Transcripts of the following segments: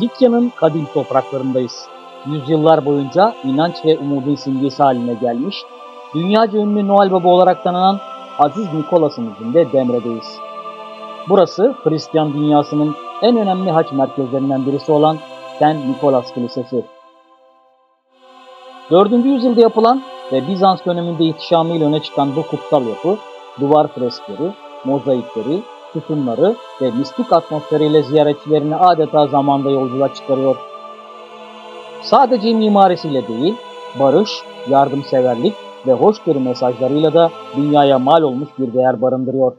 Likya'nın kadim topraklarındayız. Yüzyıllar boyunca inanç ve umudun simgesi haline gelmiş, dünyaca ünlü Noel Baba olarak tanınan Aziz Nikolas'ın izinde Demre'deyiz. Burası Hristiyan dünyasının en önemli haç merkezlerinden birisi olan St. Nikolas Kilisesi. 4. yüzyılda yapılan ve Bizans döneminde ihtişamıyla öne çıkan bu kutsal yapı, duvar freskleri, mozaikleri, sütunları ve mistik atmosferiyle ziyaretçilerini adeta zamanda yolculuğa çıkarıyor. Sadece mimarisiyle değil, barış, yardımseverlik ve hoşgörü mesajlarıyla da dünyaya mal olmuş bir değer barındırıyor.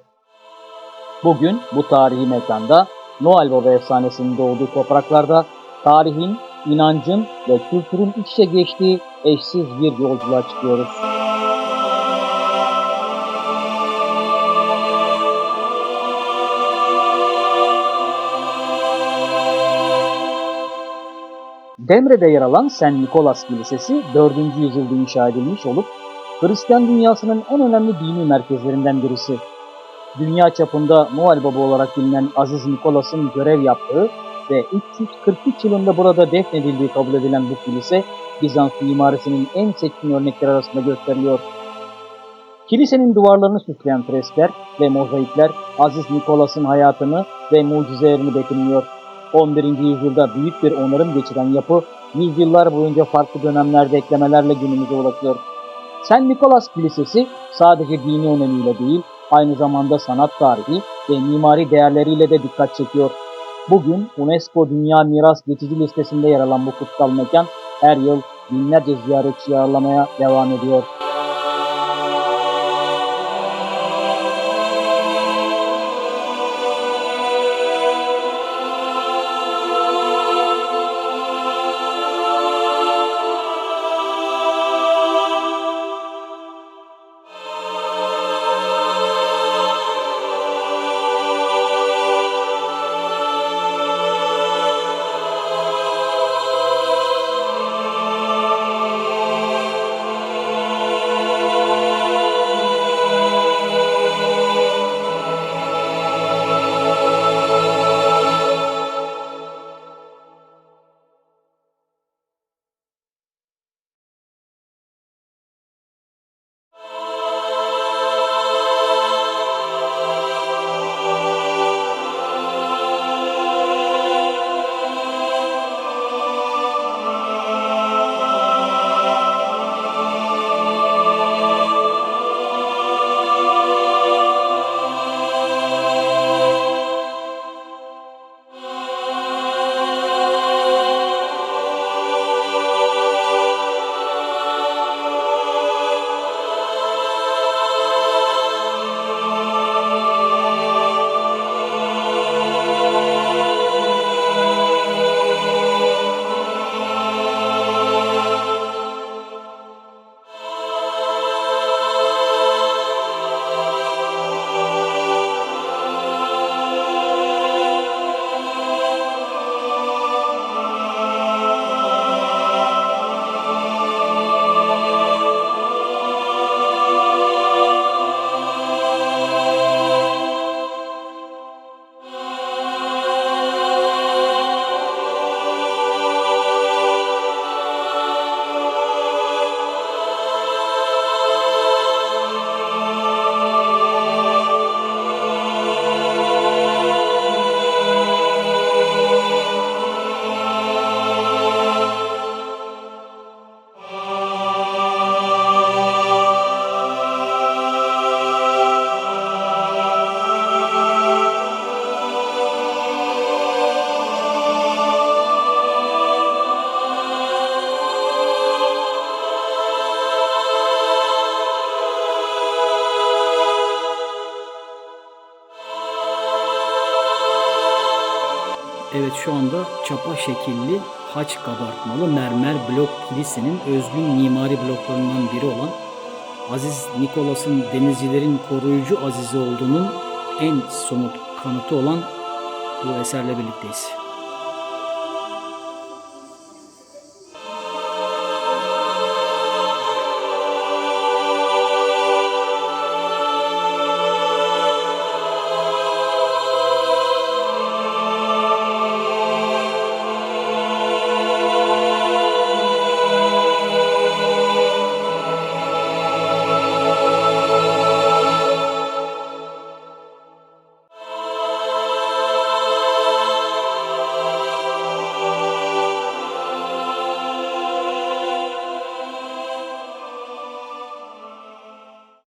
Bugün bu tarihi mekanda Noel Baba efsanesinin doğduğu topraklarda tarihin, inancın ve kültürün iç içe geçtiği eşsiz bir yolculuğa çıkıyoruz. Demre'de yer alan St. Nikolas Kilisesi 4. yüzyılda inşa edilmiş olup Hristiyan dünyasının en önemli dini merkezlerinden birisi. Dünya çapında Noel Baba olarak bilinen Aziz Nikolas'ın görev yaptığı ve 343 yılında burada defnedildiği kabul edilen bu kilise Bizans mimarisinin en seçkin örnekleri arasında gösteriliyor. Kilisenin duvarlarını süsleyen freskler ve mozaikler Aziz Nikolas'ın hayatını ve mucizelerini betimliyor. 11. yüzyılda büyük bir onarım geçiren yapı, yüzyıllar boyunca farklı dönemlerde eklemelerle günümüze ulaşıyor. St. Nikolas Kilisesi sadece dini önemiyle değil, aynı zamanda sanat tarihi ve mimari değerleriyle de dikkat çekiyor. Bugün UNESCO Dünya Miras Geçici Listesi'nde yer alan bu kutsal mekan her yıl binlerce ziyaretçi ağırlamaya devam ediyor. Şu anda çapa şekilli haç kabartmalı mermer blok kilisenin özgün mimari bloklarından biri olan Aziz Nikolas'ın denizcilerin koruyucu azizi olduğunun en somut kanıtı olan bu eserle birlikteyiz.